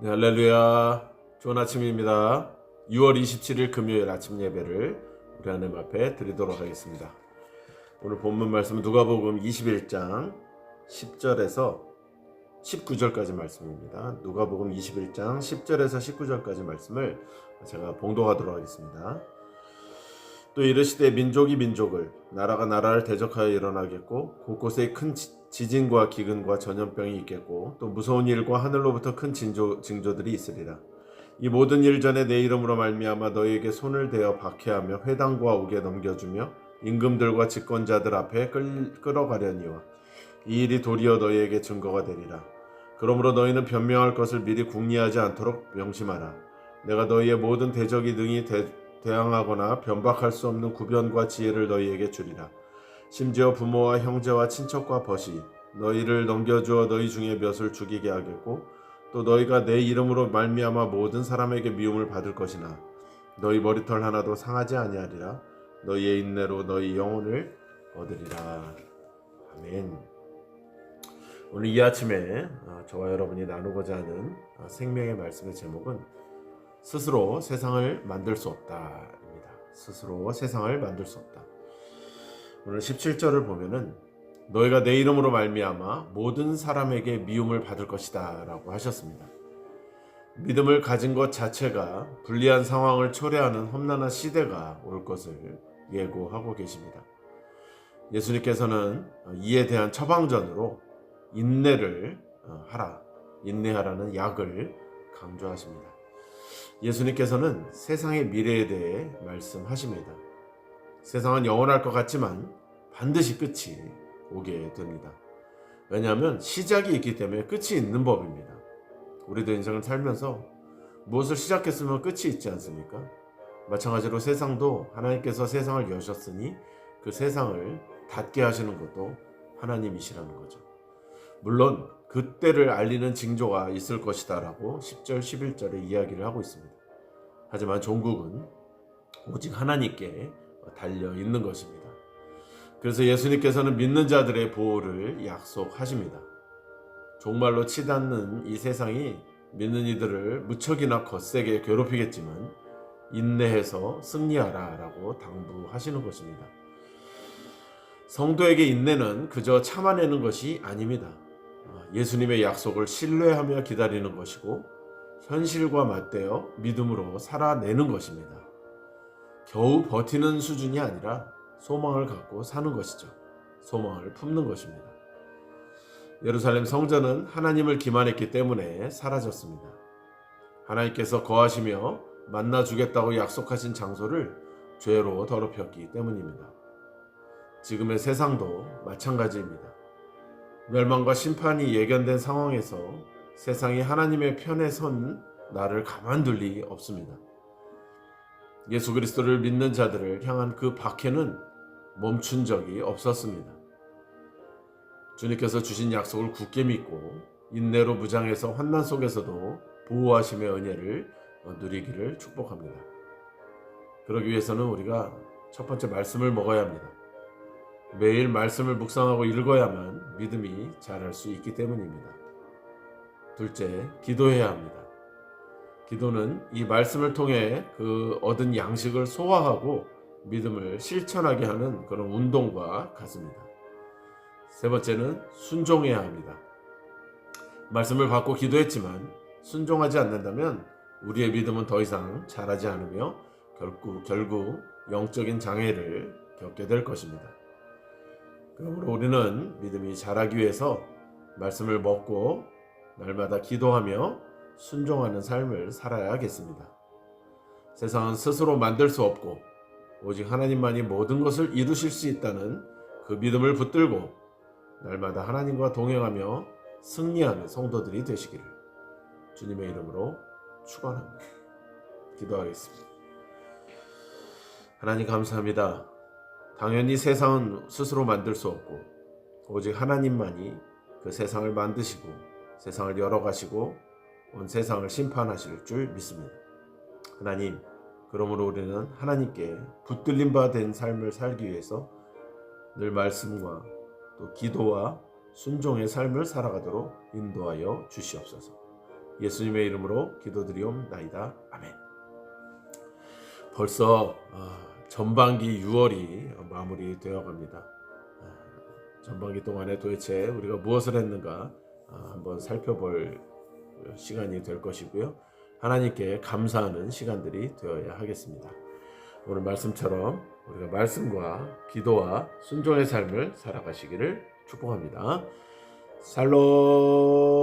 네, 할렐루야. 좋은 아침입니다. 6월 27일 금요일 아침 예배를 우리 하나님 앞에 드리도록 하겠습니다. 오늘 본문 말씀은 누가복음 21장 10절에서 19절까지 말씀입니다. 누가복음 21장 10절에서 19절까지 말씀을 제가 봉독하도록 하겠습니다. 또 이르시되 민족이 민족을 나라가 나라를 대적하여 일어나겠고 곳곳에 큰 지- 지진과 기근과 전염병이 있겠고 또 무서운 일과 하늘로부터 큰 징조, 징조들이 있으리라. 이 모든 일 전에 내 이름으로 말미암아 너희에게 손을 대어 박해하며 회당과 옥에 넘겨주며 임금들과 집권자들 앞에 끌, 끌어가려니와 이 일이 도리어 너희에게 증거가 되리라. 그러므로 너희는 변명할 것을 미리 궁리하지 않도록 명심하라. 내가 너희의 모든 대적이 능히 대, 대항하거나 변박할 수 없는 구변과 지혜를 너희에게 주리라. 심지어 부모와 형제와 친척과 벗이 너희를 넘겨주어 너희 중에 몇을 죽이게 하겠고 또 너희가 내 이름으로 말미암아 모든 사람에게 미움을 받을 것이나 너희 머리털 하나도 상하지 아니하리라. 너희의 인내로 너희 영혼을 얻으리라. 아멘. 오늘 이 아침에 어, 저와 여러분이 나누고자 하는 어, 생명의 말씀의 제목은 스스로 세상을 만들 수 없다입니다. 스스로 세상을 만들 수 없다. 오늘 17절을 보면은 너희가 내 이름으로 말미암아 모든 사람에게 미움을 받을 것이다라고 하셨습니다. 믿음을 가진 것 자체가 불리한 상황을 초래하는 험난한 시대가 올 것을 예고하고 계십니다. 예수님께서는 이에 대한 처방전으로 인내를 어, 하라, 인내하라는 약을 강조하십니다. 예수님께서는 세상의 미래에 대해 말씀하십니다. 세상은 영원할 것 같지만 반드시 끝이 오게 됩니다. 왜냐하면 시작이 있기 때문에 끝이 있는 법입니다. 우리도 인생을 살면서 무엇을 시작했으면 끝이 있지 않습니까? 마찬가지로 세상도 하나님께서 세상을 여셨으니 그 세상을 닫게 하시는 것도 하나님이시라는 거죠. 물론 그때를 알리는 징조가 있을 것이다라고 10절 11절에 이야기를 하고 있습니다. 하지만 종국은 오직 하나님께 달려 있는 것입니다. 그래서 예수님께서는 믿는 자들의 보호를 약속하십니다. 종말로 치닫는 이 세상이 믿는 이들을 무척이나 거세게 괴롭히겠지만 인내해서 승리하라 라고 당부하시는 것입니다. 성도에게 인내는 그저 참아내는 것이 아닙니다. 예수님의 약속을 신뢰하며 기다리는 것이고 현실과 맞대어 믿음으로 살아내는 것입니다. 겨우 버티는 수준이 아니라 소망을 갖고 사는 것이죠. 소망을 품는 것입니다. 예루살렘 성전은 하나님을 기만했기 때문에 사라졌습니다. 하나님께서 거하시며 만나 주겠다고 약속하신 장소를 죄로 더럽혔기 때문입니다. 지금의 세상도 마찬가지입니다. 멸망과 심판이 예견된 상황에서 세상이 하나님의 편에 선 나를 가만둘 리 없습니다. 예수 그리스도를 믿는 자들을 향한 그 박해는 멈춘 적이 없었습니다. 주님께서 주신 약속을 굳게 믿고 인내로 무장해서 환난 속에서도 보호하심의 은혜를 누리기를 축복합니다. 그러기 위해서는 우리가 첫 번째 말씀을 먹어야 합니다. 매일 말씀을 묵상하고 읽어야만 믿음이 자랄 수 있기 때문입니다. 둘째, 기도해야 합니다. 기도는 이 말씀을 통해 그 얻은 양식을 소화하고 믿음을 실천하게 하는 그런 운동과 같습니다. 세 번째는 순종해야 합니다. 말씀을 받고 기도했지만 순종하지 않는다면 우리의 믿음은 더 이상 자라지 않으며 결국, 결국 영적인 장애를 겪게 될 것입니다. 그러므로 우리는 믿음이 자라기 위해서 말씀을 먹고 날마다 기도하며 순종하는 삶을 살아야겠습니다. 세상은 스스로 만들 수 없고 오직 하나님만이 모든 것을 이루실 수 있다는 그 믿음을 붙들고 날마다 하나님과 동행하며 승리하는 성도들이 되시기를 주님의 이름으로 축원합니다. 기도하겠습니다. 하나님 감사합니다. 당연히 세상은 스스로 만들 수 없고 오직 하나님만이 그 세상을 만드시고 세상을 열어가시고 온 세상을 심판하실 줄 믿습니다. 하나님, 그러므로 우리는 하나님께 붙들림 바된 삶을 살기 위해서 늘 말씀과 또 기도와 순종의 삶을 살아가도록 인도하여 주시옵소서. 예수님의 이름으로 기도드리옵나이다. 아멘. 벌써 아, 전반기 6월이 마무리되어 갑니다. 아, 전반기 동안에 도대체 우리가 무엇을 했는가 아, 한번 살펴볼 시간이 될 것이고요. 하나님께 감사하는 시간들이 되어야 하겠습니다. 오늘 말씀처럼 우리가 말씀과 기도와 순종의 삶을 살아가시기를 축복합니다. 살롬